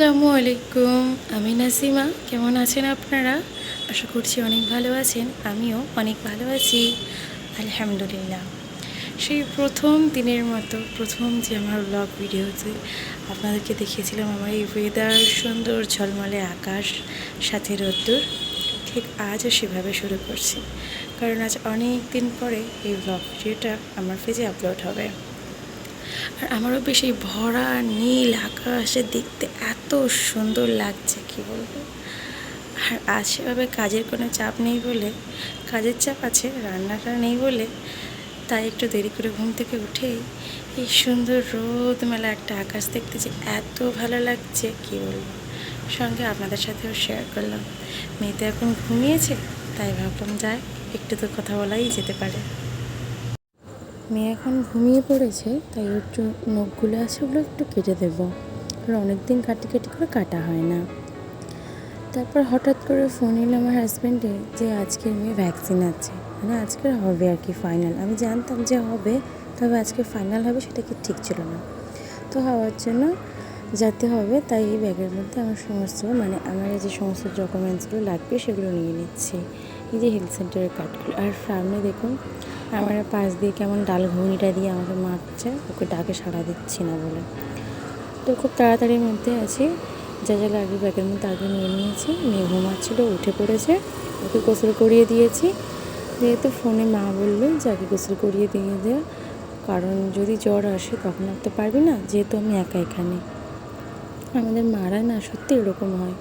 আসসালামু আলাইকুম, আমি নাসিমা। কেমন আছেন আপনারা? আশা করছি অনেক ভালো আছেন, আমিও অনেক ভালো আছি। আলহামদুলিল্লাহ। সেই প্রথম দিনের মতো, প্রথম যে আমার ব্লগ ভিডিওতে আপনাদেরকে দেখিয়েছিলাম আমার এই ওয়েদার সুন্দর ঝলমলে আকাশ, সাথে রোদ্দুর। ঠিক আজও সেভাবে শুরু করছি। কারণ আজ অনেক দিন পরে এই ব্লগ ভিডিওটা আমার পেজে আপলোড হবে। আর আমারও বেশ এই ভরা নীল আকাশে দেখতে এত সুন্দর লাগছে, কি বলব? আর আজ সেভাবে কাজের কোনো চাপ নেই বলে, কাজের চাপ আছে, রান্নাটা নেই বলে, তাই একটু দেরি করে ঘুম থেকে উঠেই এই সুন্দর রোদ মেলা একটা আকাশ দেখতে যে এত ভালো লাগছে, কি বলব? সঙ্গে আপনাদের সাথেও শেয়ার করলাম। মেয়ে তো এখন ঘুমিয়েছে, তাই ভাবলাম যাই একটু তো কথা বলাই যেতে পারে। মেয়ে এখন ঘুমিয়ে পড়েছে, তাই ওর একটু নখগুলো আছে ওগুলো একটু কেটে দেবো। আর অনেক দিন কাটি কাটি করে কাটা হয় না। তারপর হঠাৎ করে ফোন এলো আমার হাজব্যান্ডে যে আজকের মেয়ে ভ্যাকসিন আছে। মানে আজকের হবে আর কি ফাইনাল আমি জানতাম যে হবে, তবে আজকে ফাইনাল হবে সেটা কি ঠিক ছিল না। তো হওয়ার জন্য যাতে হবে, তাই এই ব্যাগের মধ্যে আমার সমস্ত মানে আমার যে সমস্ত ডকুমেন্টসগুলো লাগবে সেগুলো নিয়ে নিচ্ছি। এই যে হেলথ সেন্টারের কার্ডগুলো আর সামনে দেখুন আমার পাশ দিয়ে কেমন ডাল ঘুগনিটা দিয়ে আমাকে মারছে, ওকে ডাকে সাড়া দিচ্ছি না বলে। তো খুব তাড়াতাড়ির মধ্যে আছি, যা যা লাগবে ব্যাগের মধ্যে আগে নিয়ে নিয়েছি মেয়ে ঘুমাচ্ছিল, উঠে পড়েছে, ওকে গোসল করিয়ে দিয়েছি। যেহেতু ফোনে মা বলল যে আগে গোসল করিয়ে দিয়ে দেওয়া কারণ যদি জ্বর আসে তখন আর তো পারবি না, যেহেতু আমি একা এখানে। আমাদের মারা না সত্যি এরকম হয়।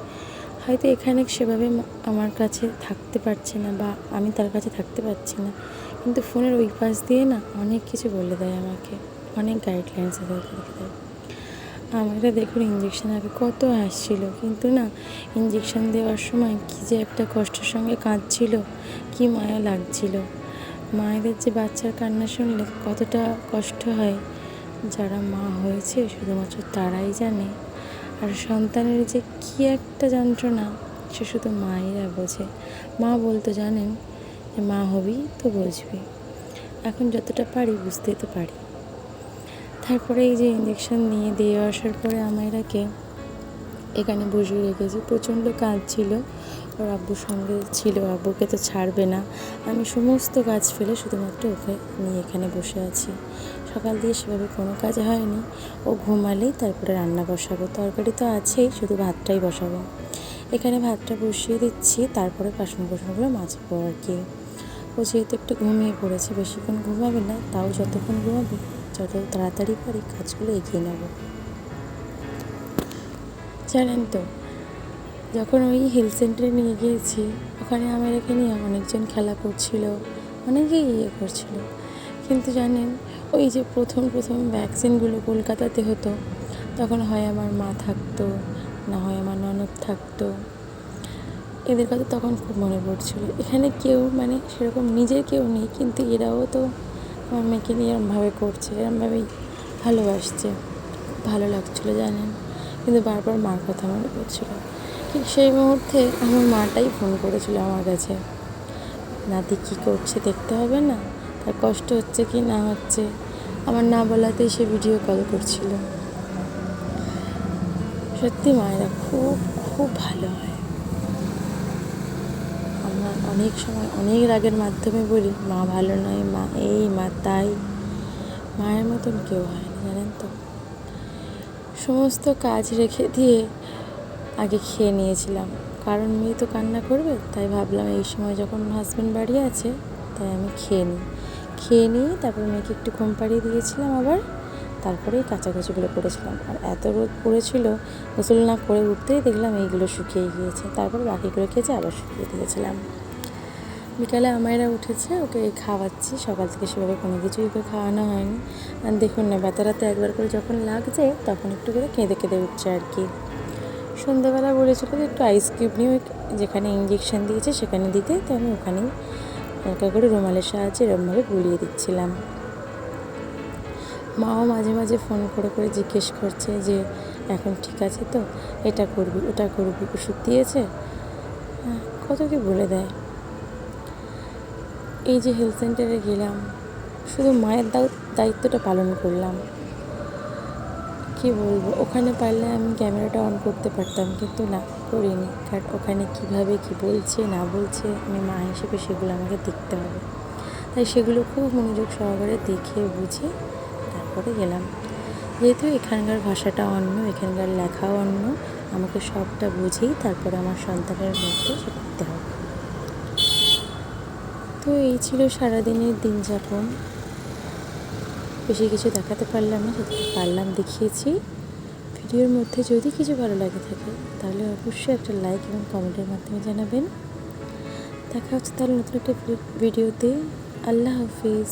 হয়তো এখানে সেভাবে আমার কাছে থাকতে পারছে না বা আমি তার কাছে থাকতে পারছি না। কিন্তু ফোনের ওই পাশ দিয়ে না অনেক কিছু বলে দেয় আমাকে। অনেক গাইডলাইন্স রেখে দেয় আমাকে। দেখুন ইঞ্জেকশন আগে কত হাসছিল কিন্তু না ইঞ্জেকশন দেওয়ার সময় কী যে একটা কষ্টের সঙ্গে কাঁদছিল, কি মায়া লাগছিল। মায়েদের যে বাচ্চার কান্না শুনলে কতটা কষ্ট হয়। যারা মা হয়েছে, শুধুমাত্র তারাই জানে। আর সন্তানের যে কী একটা যন্ত্রণা, সে শুধু মায়েরা বোঝে। মা বলতো, জানেন যে মা হবি তো বুঝবি এখন যতটা পারি বুঝতেই তো পারি। তারপরে এই যে ইঞ্জেকশন নিয়ে দিয়ে আসার পরে আমায়রাকে এখানে বসিয়ে রেখেছি। প্রচণ্ড কাজ ছিল ওর আব্বুর সঙ্গে ছিল, আব্বুকে তো ছাড়বে না। আমি সমস্ত কাজ ফেলে শুধুমাত্র ওকে নিয়ে এখানে বসে আছি। সকাল দিয়ে সেভাবে কোনো কাজ হয়নি। ও ঘুমালেই তারপরে রান্না বসাবো। তরকারি তো আছেই, শুধু ভাতটাই বসাবো। এখানে ভাতটা বসিয়ে দিচ্ছি, তারপরে বাসন কোসনগুলো মাজবো আর কি। ও যেহেতু একটু ঘুমিয়ে পড়েছে, বেশিক্ষণ ঘুমাবে না, তাও যতক্ষণ ঘুমাবে, যত তাড়াতাড়ি পারি কাজগুলো এগিয়ে নেব। জানেন তো, যখন ওই হেলথ সেন্টারে নিয়ে গিয়েছি, ওখানে আমাদেরকে নিয়ে অনেকজন খেলা করছিল, অনেকেই ইয়ে করছিল। কিন্তু জানেন, ওই যে প্রথম প্রথম ভ্যাকসিনগুলো কলকাতাতে হতো, তখন হয় আমার মা থাকতো, না হয় আমার ননদ থাকতো। এদের কথা তখন খুব মনে পড়ছিল। এখানে কেউ মানে সেরকম নিজের কেউ নেই, কিন্তু এরাও তো আমার মেয়েকে নিয়ে এরমভাবে করছে, এরমভাবেই ভালোবাসছে। ভালো লাগছিল, জানেন? কিন্তু বারবার মার কথা মনে পড়ছিল। ঠিক সেই মুহূর্তে আমার মাটাই ফোন করেছিল আমার কাছে। নাতি কী করছে দেখতে হবে না? তার কষ্ট হচ্ছে কি না হচ্ছে? আমার না বলাতেই সে ভিডিও কল করছিল। সত্যি মায়েরা খুব খুব ভালো হয়। অনেক সময়, অনেক রাগের মাধ্যমে বলি, মা ভালো নয়, মা এই, মা তাই। মায়ের মতন কেউ হয় না, জানেন তো? সমস্ত কাজ রেখে দিয়ে আগে খেয়ে নিয়েছিলাম। কারণ মেয়ে তো কান্না করবে, তাই ভাবলাম এই সময় যখন হাজব্যান্ড বাড়ি আছে, তাই আমি খেয়ে নিই। খেয়ে নিয়ে তারপর মেয়েকে একটু ঘুম পাড়িয়ে দিয়েছিলাম আবার তারপরে এই কাঁচাকুচিগুলো করেছিলাম। আর এত রোদ পড়েছিল, গোসল না করে উঠতেই দেখলাম এইগুলো শুকিয়ে গিয়েছে। তারপর বাকিগুলো খেয়েছে আবার শুকিয়ে দিয়েছিলাম। বিকালে আমায়রা উঠেছে, ওকে খাওয়াচ্ছি। সকাল থেকে সেভাবে কোনো কিছুই ওকে খাওয়ানো হয়নি। আর দেখুন না ব্যথাটাতে একবার করে যখন লাগছে, তখন একটু করে কেঁদে কেঁদে উঠছে আর কি। সন্ধ্যাবেলা বলেছিল যে একটু আইস কিউব নিয়ে যেখানে ইঞ্জেকশন দিয়েছে সেখানে দিতে, তো আমি ওখানেই হালকা করে রুমালের সাহায্যে এরমভাবে বুলিয়ে দিচ্ছিলাম। মাও মাঝে মাঝে ফোন করে করে জিজ্ঞেস করছে যে, এখন ঠিক আছে তো? এটা করবি, ওটা করবি, ওষুধ দিয়েছে? কত কি বলে দেয়। এই যে হেলথ সেন্টারে গেলাম, শুধু মায়ের দায়িত্বটা পালন করলাম। কী বলব, ওখানে পারলে আমি ক্যামেরাটা অন করতে পারতাম, কিন্তু না, করিনি। কারণ ওখানে কীভাবে কী বলছে, না বলছে, আমি মা হিসেবে সেগুলো আমাকে দেখতে হবে। তাই সেগুলো খুব মনোযোগ সহকারে দেখে বুঝে তারপরে গেলাম। যেহেতু এখানকার ভাষাটা অন্য, এখানকার লেখাও অন্য, আমাকে সবটা বুঝেই তারপরে আমার সন্তানের মধ্যে করতে হবে। তো এই ছিল সারাদিনের দিন যাপন। বেশি কিছু দেখাতে পারলাম না যতটুকু পারলাম, দেখিয়েছি। ভিডিওর মধ্যে যদি কিছু ভালো লাগে থাকে, তাহলে অবশ্যই একটা লাইক এবং কমেন্টের মাধ্যমে জানাবেন। দেখা হচ্ছে তাহলে নতুন একটা ভিডিওতে। আল্লাহ হাফিজ।